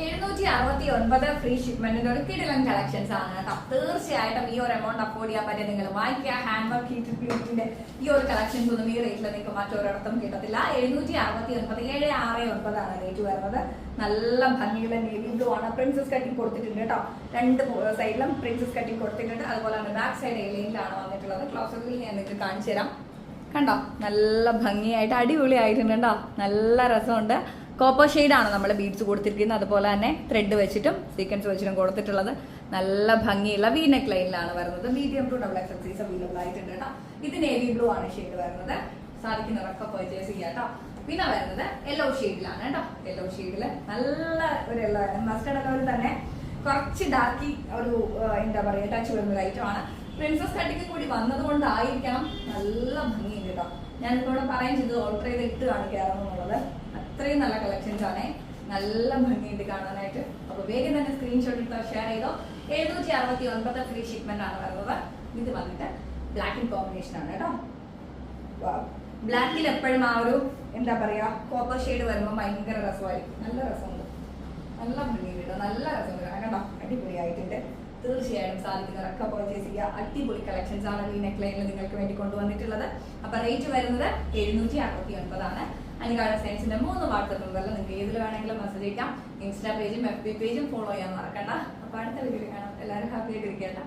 എഴുന്നൂറ്റി അറുപത്തി ഒൻപത് ഫ്രീ ഷിപ്മെന്റിന്റെ ഒരു കിടിലൻ കളക്ഷൻസ് ആണ് കേട്ടോ. തീർച്ചയായിട്ടും ഈ ഒരു എമൗണ്ട് അഫോർഡ് ചെയ്യാൻ പറ്റിയ നിങ്ങൾ വാങ്ങിക്കുക. ഹാൻഡ് വർക്ക് ഹീറ്റിന്റെ ഈ ഒരു കളക്ഷൻസ് ഒന്നും ഈ റേറ്റിൽ നിങ്ങൾക്ക് മറ്റൊരിടത്തും കിട്ടത്തില്ല. എഴുന്നൂറ്റി അറുപത്തി ഒൻപത് ഏഴ് ആറ് ഒൻപതാണ് റേറ്റ് വരുന്നത്. നല്ല ഭംഗിയുള്ള നേവി ബ്ലൂ ആണ്. പ്രിൻസസ് കട്ടിങ് കൊടുത്തിട്ടുണ്ട് കേട്ടോ. രണ്ട് സൈഡിലും പ്രിൻസസ് കട്ടിങ് കൊടുത്തിട്ടുണ്ട്. അതുപോലെ തന്നെ ബാക്ക് സൈഡ് ഏലിയിലാണ് വന്നിട്ടുള്ളത്. ക്ലോസറിൽ ഞാൻ നിങ്ങൾക്ക് കാണിച്ചു തരാം കണ്ടോ? നല്ല ഭംഗിയായിട്ട് അടിപൊളിയായിട്ടുണ്ട് കേട്ടോ. നല്ല രസമുണ്ട്. കോപ്പർ ആണ് നമ്മൾ ബീഡ്സ് കൊടുത്തിരിക്കുന്നത്. അതുപോലെ തന്നെ ത്രെഡ് വെച്ചിട്ടും സീക്വൻസ് വെച്ചിട്ടും കൊടുത്തിട്ടുള്ളത്. നല്ല ഭംഗിയുള്ള വി നെക്ക് ലൈനിലാണ് വരുന്നത്. Medium to double XL size available ആയിട്ടുണ്ട് കേട്ടോ. ഇത് നേവി ബ്ലൂ ആണ് ഷെയ്ഡ് വരുന്നത്. സാധിക്കുന്നവർക്ക് പർച്ചേസ് ചെയ്യാം കേട്ടോ. പിന്നെ വരുന്നത് യെല്ലോ ഷെയ്ഡിലാണ് കേട്ടോ. യെല്ലോ ഷെയ്ഡിൽ നല്ല ഒരു യെല്ലോ മസ്റ്റർഡ് കളറിൽ തന്നെ കുറച്ച് ഡാർക്കി ഒരു എന്താ പറയുക ടച്ച് വരുന്ന ലൈറ്റും ആണ്. പ്രിൻസസ് കട്ടിക്ക് കൂടി വന്നത് കൊണ്ടായിരിക്കണം നല്ല ഭംഗിയുണ്ട് കേട്ടോ. ഞാനിപ്പോൾ ഇവിടെ പറയാൻ ചെയ്തത് ഓൾട്ടർ ചെയ്ത് ഇട്ട് കാണിക്കാറെന്നുള്ളത് അത്രയും നല്ല കളക്ഷൻസ് ആണ്. നല്ല ഭംഗിയുണ്ട് കാണാനായിട്ട്. അപ്പൊ വേഗം തന്നെ സ്ക്രീൻഷോട്ട് എടുത്തോ ഷെയർ ചെയ്തോ. എഴുന്നൂറ്റി അറുപത്തി ഒൻപത് ഫ്രീ ഷിപ്മെന്റ് ആണ് വരുന്നത്. ഇത് വന്നിട്ട് ബ്ലാക്ക് ഇൻ കോമ്പിനേഷൻ ആണ് കേട്ടോ. ബ്ലാക്കിൽ എപ്പോഴും ആ ഒരു എന്താ പറയാ കോപ്പർ ഷെയ്ഡ് വരുമ്പോൾ ഭയങ്കര രസമായിരിക്കും. നല്ല രസമുണ്ട്. നല്ല ഭംഗിയുണ്ട് നല്ല രസമുണ്ട്. കണ്ടോ? അടിപൊളിയായിട്ടുണ്ട്. തീർച്ചയായും സാധിക്കുന്നവരൊക്കെ പർച്ചേസ് ചെയ്യുക. അടിപൊളി കളക്ഷൻസ് ആണ് ഈ നെക്ലൈനിൽ നിങ്ങൾക്ക് വേണ്ടി കൊണ്ടുവന്നിട്ടുള്ളത്. അപ്പൊ റേറ്റ് വരുന്നത് എഴുന്നൂറ്റി അറുപത്തി ഒൻപതാണ് അനുകാല സയൻസിന്റെ മൂന്ന് വാട്സപ്പ് നമ്പറിൽ നിങ്ങൾക്ക് ഏതിൽ വേണമെങ്കിലും മെസ്സേജ് അയക്കാം ഇൻസ്റ്റാ പേജും എഫ് ബി പേജും ഫോളോ ചെയ്യാൻ മറക്കണ്ട. അപ്പൊ അടുത്ത വീഡിയോ കാണാം. എല്ലാവരും ഹാപ്പി ആയിട്ടിരിക്കട്ടെ.